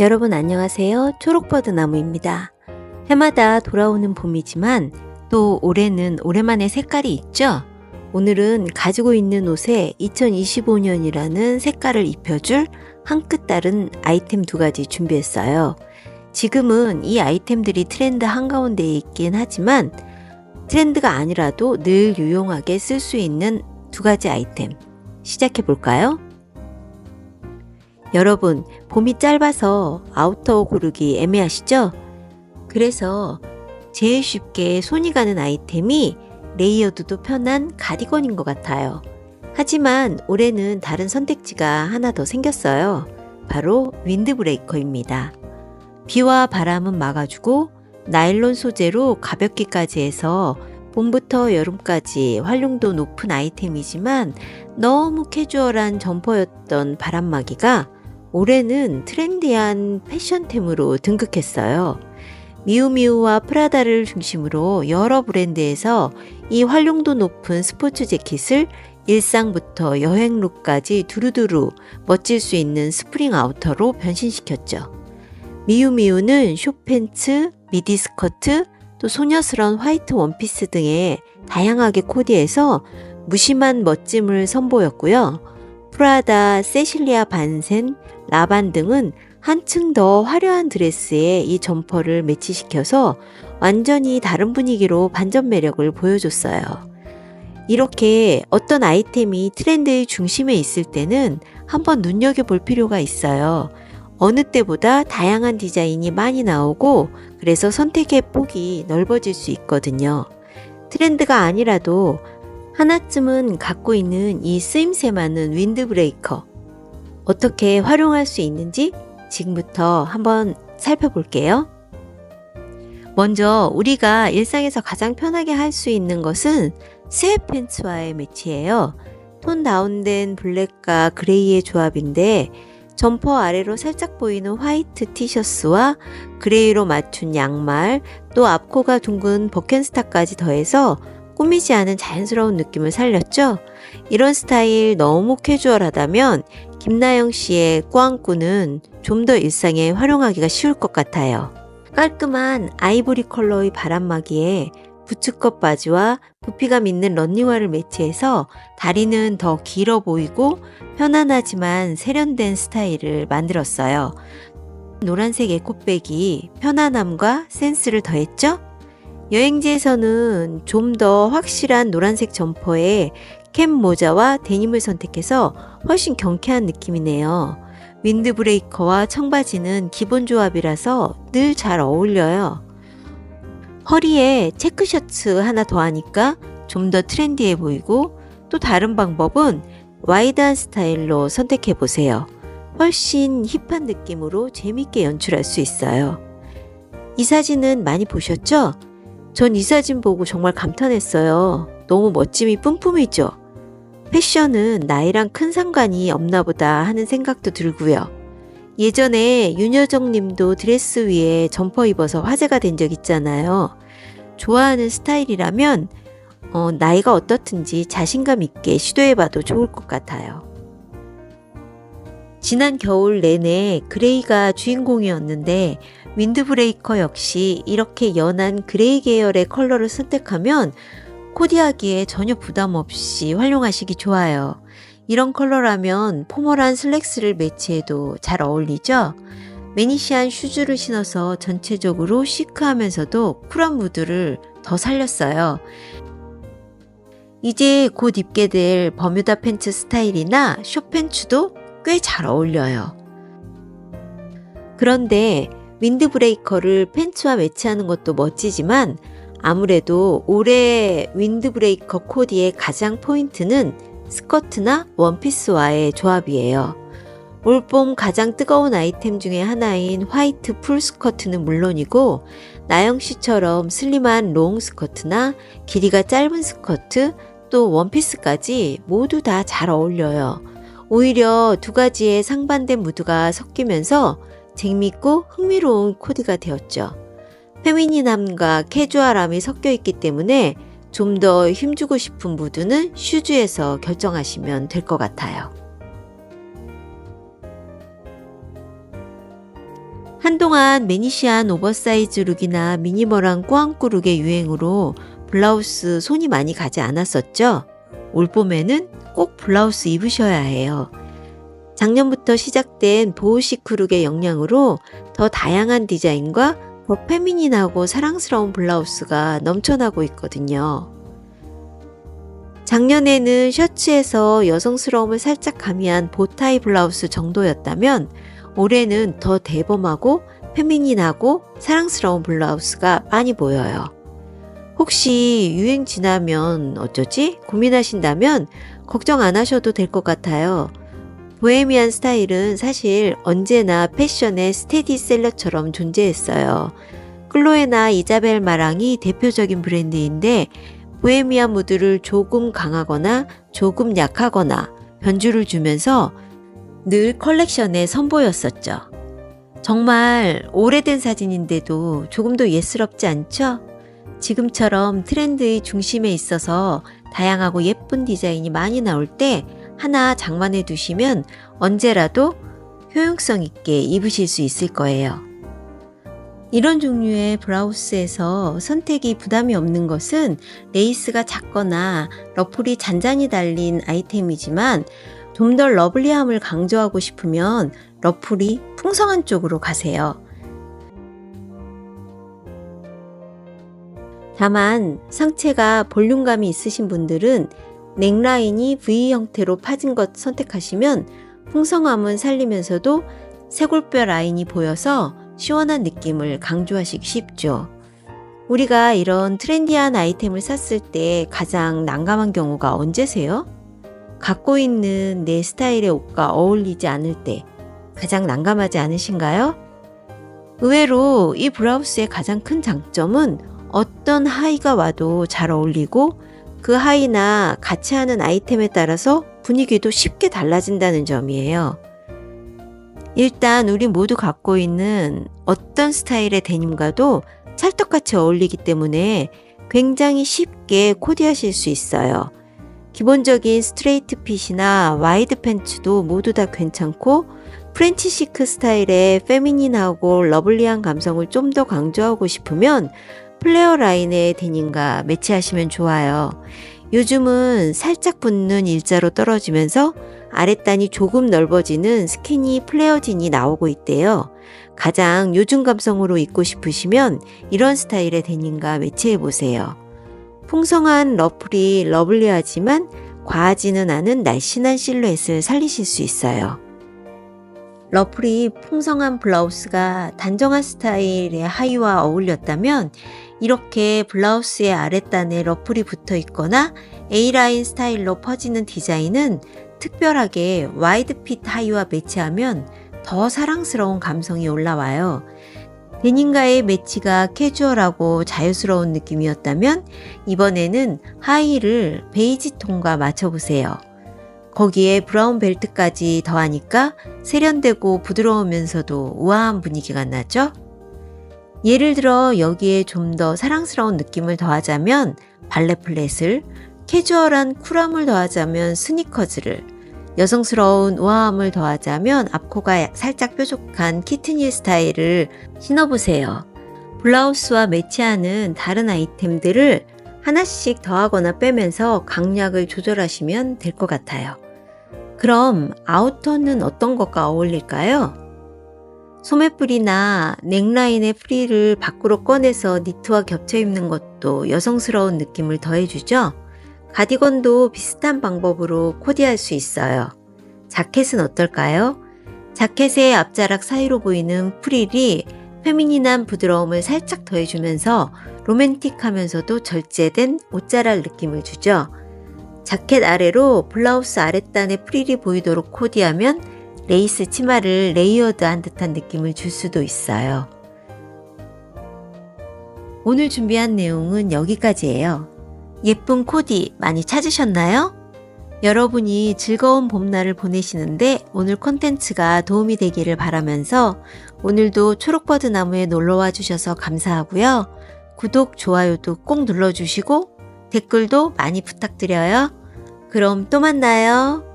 여러분 안녕하세요. 초록버드 나무입니다. 해마다 돌아오는 봄이지만 또 올해는 오랜만에 색깔이 있죠? 오늘은 가지고 있는 옷에 2025년이라는 색깔을 입혀줄 한 끗 다른 아이템 두 가지 준비했어요. 지금은 이 아이템들이 트렌드 한가운데에 있긴 하지만 트렌드가 아니라도 늘 유용하게 쓸 수 있는 두 가지 아이템 시작해 볼까요? 여러분, 봄이 짧아서 아우터 고르기 애매하시죠? 그래서 제일 쉽게 손이 가는 아이템이 레이어드도 편한 가디건인 것 같아요. 하지만 올해는 다른 선택지가 하나 더 생겼어요. 바로 윈드브레이커입니다. 비와 바람은 막아주고 나일론 소재로 가볍기까지 해서 봄부터 여름까지 활용도 높은 아이템이지만 너무 캐주얼한 점퍼였던 바람막이가 올해는 트렌디한 패션템으로 등극했어요. 미우미우와 프라다를 중심으로 여러 브랜드에서 이 활용도 높은 스포츠 재킷을 일상부터 여행룩까지 두루두루 멋질 수 있는 스프링 아우터로 변신시켰죠. 미우미우는 숏팬츠, 미디 스커트, 또 소녀스러운 화이트 원피스 등의 다양하게 코디해서 무심한 멋짐을 선보였고요. 프라다, 세실리아 반센, 라반 등은 한층 더 화려한 드레스에 이 점퍼를 매치시켜서 완전히 다른 분위기로 반전 매력을 보여줬어요. 이렇게 어떤 아이템이 트렌드의 중심에 있을 때는 한번 눈여겨볼 필요가 있어요. 어느 때보다 다양한 디자인이 많이 나오고 그래서 선택의 폭이 넓어질 수 있거든요. 트렌드가 아니라도 하나쯤은 갖고 있는 이 쓰임새 많은 윈드브레이커. 어떻게 활용할 수 있는지 지금부터 한번 살펴볼게요. 먼저 우리가 일상에서 가장 편하게 할 수 있는 것은 스웨팬츠와의 매치예요. 톤 다운된 블랙과 그레이의 조합인데 점퍼 아래로 살짝 보이는 화이트 티셔츠와 그레이로 맞춘 양말, 또 앞코가 둥근 버켄스타까지 더해서 꾸미지 않은 자연스러운 느낌을 살렸죠? 이런 스타일 너무 캐주얼하다면 김나영 씨의 꾸안꾸는 좀 더 일상에 활용하기가 쉬울 것 같아요. 깔끔한 아이보리 컬러의 바람막이에 부츠컷 바지와 부피감 있는 런닝화를 매치해서 다리는 더 길어 보이고 편안하지만 세련된 스타일을 만들었어요. 노란색 에코백이 편안함과 센스를 더했죠? 여행지에서는 좀 더 확실한 노란색 점퍼에 캡 모자와 데님을 선택해서 훨씬 경쾌한 느낌이네요. 윈드브레이커와 청바지는 기본 조합이라서 늘 잘 어울려요. 허리에 체크 셔츠 하나 더 하니까 좀 더 트렌디해 보이고 또 다른 방법은 와이드한 스타일로 선택해 보세요. 훨씬 힙한 느낌으로 재밌게 연출할 수 있어요. 이 사진은 많이 보셨죠? 전 이 사진 보고 정말 감탄했어요. 너무 멋짐이 뿜뿜이죠? 패션은 나이랑 큰 상관이 없나 보다 하는 생각도 들고요. 예전에 윤여정 님도 드레스 위에 점퍼 입어서 화제가 된 적 있잖아요. 좋아하는 스타일이라면 어, 나이가 어떻든지 자신감 있게 시도해봐도 좋을 것 같아요. 지난 겨울 내내 그레이가 주인공이었는데 윈드브레이커 역시 이렇게 연한 그레이 계열의 컬러를 선택하면 코디하기에 전혀 부담 없이 활용하시기 좋아요. 이런 컬러라면 포멀한 슬랙스를 매치해도 잘 어울리죠? 매니시한 슈즈를 신어서 전체적으로 시크하면서도 쿨한 무드를 더 살렸어요. 이제 곧 입게 될 버뮤다 팬츠 스타일이나 숏 팬츠도 꽤 잘 어울려요. 그런데 윈드브레이커를 팬츠와 매치하는 것도 멋지지만 아무래도 올해 윈드브레이커 코디의 가장 포인트는 스커트나 원피스와의 조합이에요. 올봄 가장 뜨거운 아이템 중에 하나인 화이트 풀 스커트는 물론이고 나영 씨처럼 슬림한 롱 스커트나 길이가 짧은 스커트 또 원피스까지 모두 다 잘 어울려요. 오히려 두 가지의 상반된 무드가 섞이면서 재밌고 흥미로운 코디가 되었죠. 페미닌함과 캐주얼함이 섞여 있기 때문에 좀 더 힘주고 싶은 무드는 슈즈에서 결정하시면 될 것 같아요. 한동안 매니시한 오버사이즈 룩이나 미니멀한 꾸안꾸 룩의 유행으로 블라우스 손이 많이 가지 않았었죠? 올 봄에는 꼭 블라우스 입으셔야 해요. 작년부터 시작된 보호시크 룩의 영향으로 더 다양한 디자인과 더 페미닌하고 사랑스러운 블라우스가 넘쳐나고 있거든요. 작년에는 셔츠에서 여성스러움을 살짝 가미한 보타이 블라우스 정도였다면 올해는 더 대범하고 페미닌하고 사랑스러운 블라우스가 많이 보여요. 혹시 유행 지나면 어쩌지? 고민하신다면 걱정 안 하셔도 될 것 같아요. 보헤미안 스타일은 사실 언제나 패션의 스테디셀러처럼 존재했어요. 클로에나 이자벨 마랑이 대표적인 브랜드인데 보헤미안 무드를 조금 강하거나 조금 약하거나 변주를 주면서 늘 컬렉션에 선보였었죠. 정말 오래된 사진인데도 조금도 예스럽지 않죠? 지금처럼 트렌드의 중심에 있어서 다양하고 예쁜 디자인이 많이 나올 때 하나 장만해 두시면 언제라도 효용성 있게 입으실 수 있을 거예요. 이런 종류의 브라우스에서 선택이 부담이 없는 것은 레이스가 작거나 러플이 잔잔히 달린 아이템이지만 좀 더 러블리함을 강조하고 싶으면 러플이 풍성한 쪽으로 가세요. 다만 상체가 볼륨감이 있으신 분들은 넥라인이 V 형태로 파진 것 선택하시면 풍성함은 살리면서도 쇄골뼈 라인이 보여서 시원한 느낌을 강조하시기 쉽죠. 우리가 이런 트렌디한 아이템을 샀을 때 가장 난감한 경우가 언제세요? 갖고 있는 내 스타일의 옷과 어울리지 않을 때 가장 난감하지 않으신가요? 의외로 이 브라우스의 가장 큰 장점은 어떤 하의가 와도 잘 어울리고 그 하의나 같이 하는 아이템에 따라서 분위기도 쉽게 달라진다는 점이에요. 일단 우리 모두 갖고 있는 어떤 스타일의 데님과도 찰떡같이 어울리기 때문에 굉장히 쉽게 코디하실 수 있어요. 기본적인 스트레이트 핏이나 와이드 팬츠도 모두 다 괜찮고 프렌치 시크 스타일의 페미닌하고 러블리한 감성을 좀 더 강조하고 싶으면 플레어 라인의 데님과 매치하시면 좋아요. 요즘은 살짝 붙는 일자로 떨어지면서 아랫단이 조금 넓어지는 스키니 플레어 진이 나오고 있대요. 가장 요즘 감성으로 입고 싶으시면 이런 스타일의 데님과 매치해 보세요. 풍성한 러플이 러블리하지만 과하지는 않은 날씬한 실루엣을 살리실 수 있어요. 러플이 풍성한 블라우스가 단정한 스타일의 하의와 어울렸다면 이렇게 블라우스의 아랫단에 러플이 붙어 있거나 A라인 스타일로 퍼지는 디자인은 특별하게 와이드 핏 하의와 매치하면 더 사랑스러운 감성이 올라와요. 데님과의 매치가 캐주얼하고 자유스러운 느낌이었다면 이번에는 하의를 베이지 톤과 맞춰보세요. 거기에 브라운 벨트까지 더하니까 세련되고 부드러우면서도 우아한 분위기가 나죠? 예를 들어 여기에 좀 더 사랑스러운 느낌을 더하자면 발레 플랫을, 캐주얼한 쿨함을 더하자면 스니커즈를, 여성스러운 우아함을 더하자면 앞코가 살짝 뾰족한 키트닐 스타일을 신어보세요. 블라우스와 매치하는 다른 아이템들을 하나씩 더하거나 빼면서 강약을 조절하시면 될 것 같아요. 그럼 아우터는 어떤 것과 어울릴까요? 소매뿔이나 넥라인의 프리를 밖으로 꺼내서 니트와 겹쳐 입는 것도 여성스러운 느낌을 더해주죠? 가디건도 비슷한 방법으로 코디할 수 있어요. 자켓은 어떨까요? 자켓의 앞자락 사이로 보이는 프릴이 페미닌한 부드러움을 살짝 더해주면서 로맨틱하면서도 절제된 옷자랄 느낌을 주죠. 자켓 아래로 블라우스 아랫단에 프릴이 보이도록 코디하면 레이스 치마를 레이어드한 듯한 느낌을 줄 수도 있어요. 오늘 준비한 내용은 여기까지예요. 예쁜 코디 많이 찾으셨나요? 여러분이 즐거운 봄날을 보내시는데 오늘 콘텐츠가 도움이 되기를 바라면서 오늘도 초록버드 나무에 놀러와 주셔서 감사하고요. 구독, 좋아요도 꼭 눌러주시고 댓글도 많이 부탁드려요. 그럼 또 만나요.